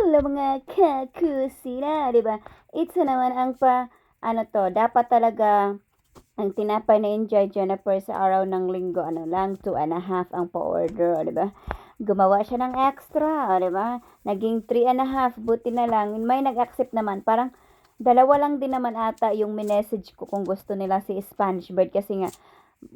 Hello mga kakusina, 'di ba? Ito naman ang pa ano 'to, dapat talaga ang tinapay na Enjoy Jennifer sa araw ng linggo, ano lang, 2 and a half ang pa-order, o 'di ba? Gumawa siya ng extra, o 'di ba? Naging 3 and a half, buti na lang. May nag-accept naman, parang dalawa lang din naman ata yung minessage ko kung gusto nila si Spanish bread kasi nga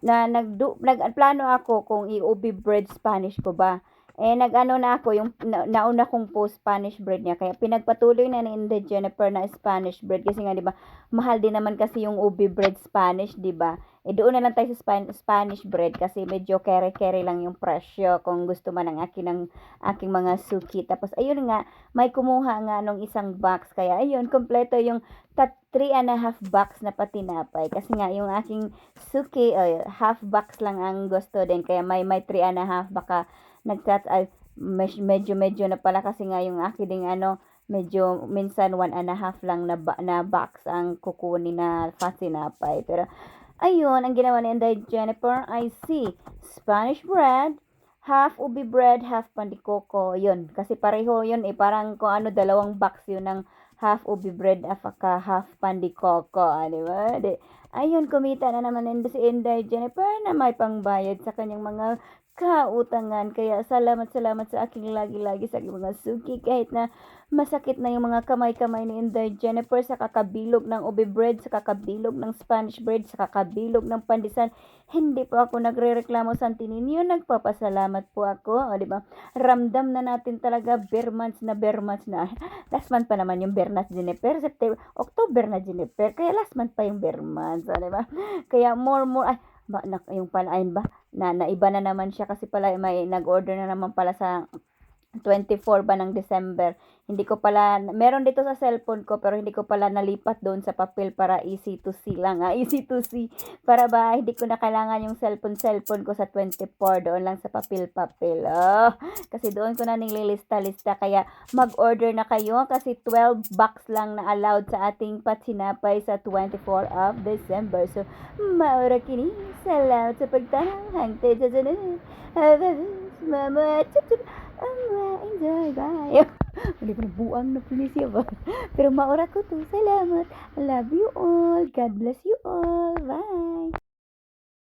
na nagdu nagplano ako kung i-ubi bread Spanish ko ba. Eh, nag-ano na ako, yung na, nauna kong post Spanish bread niya. Kaya pinagpatuloy na ni Inday Jennifer na Spanish bread. Kasi nga, di ba, mahal din naman kasi yung ubi bread Spanish, di ba? Eh, doon na lang tayo sa Span- Spanish bread kasi medyo kere-kere lang yung presyo kung gusto man ang akin ng aking mga suki. Tapos, ayun nga, may kumuha nga nung isang box. Kaya, ayun, kompleto yung tat 3 and a half box na patinapay. Kasi nga, yung aking suki, uh, half box lang ang gusto din. Kaya may may 3 and a half, baka nagtat ay medyo medyo na pala kasi nga yung akin ding ano medyo minsan one and a half lang na, na box ang kukunin na fasinapay pero ayun ang ginawa ni Inday Jennifer I see. Spanish bread half ubi bread half pandikoko yun kasi pareho yun eh. Parang kung ano dalawang box yun ng half ubi bread at half pandikoko ah, di ba? Ayun kumita na naman si Inday Jennifer na may pangbayad sa kanyang mga kautangan. Kaya salamat salamat sa aking lagi-lagi sa aking mga suki kahit na masakit na yung mga kamay-kamay ni Inday Jennifer sa kakabilog ng ube bread, sa kakabilog ng Spanish bread, sa kakabilog ng pandisan. Hindi po ako nagre-reklamo sa ninyo, nagpapasalamat po ako. O, di ba? Ramdam na natin talaga months na months na. Last month pa naman yung bear na Jennifer, September, October na Jennifer. Kaya last month pa yung bear months, o, di ba? Kaya more more ay, ba, na, yung pala, ayun ba, na naiba na naman siya kasi pala may nag-order na naman pala sa 24 ba ng December. Hindi ko pala, meron dito sa cellphone ko pero hindi ko pala nalipat doon sa papel para easy to see lang. Ah, easy to see. Para ba hindi ko na kailangan yung cellphone cellphone ko sa 24 doon lang sa papel-papel. Oh, kasi doon ko na nililista-lista kaya mag-order na kayo kasi 12 box lang na allowed sa ating patsinapay sa 24 of December. So, maura kini. Salamat sa pagtanong. Hangte sa Mama, chup. Um, enjoy, bye. Hindi ko buang na pulisya ba? Pero maura ko to. Salamat. Love you all. God bless you all. Bye.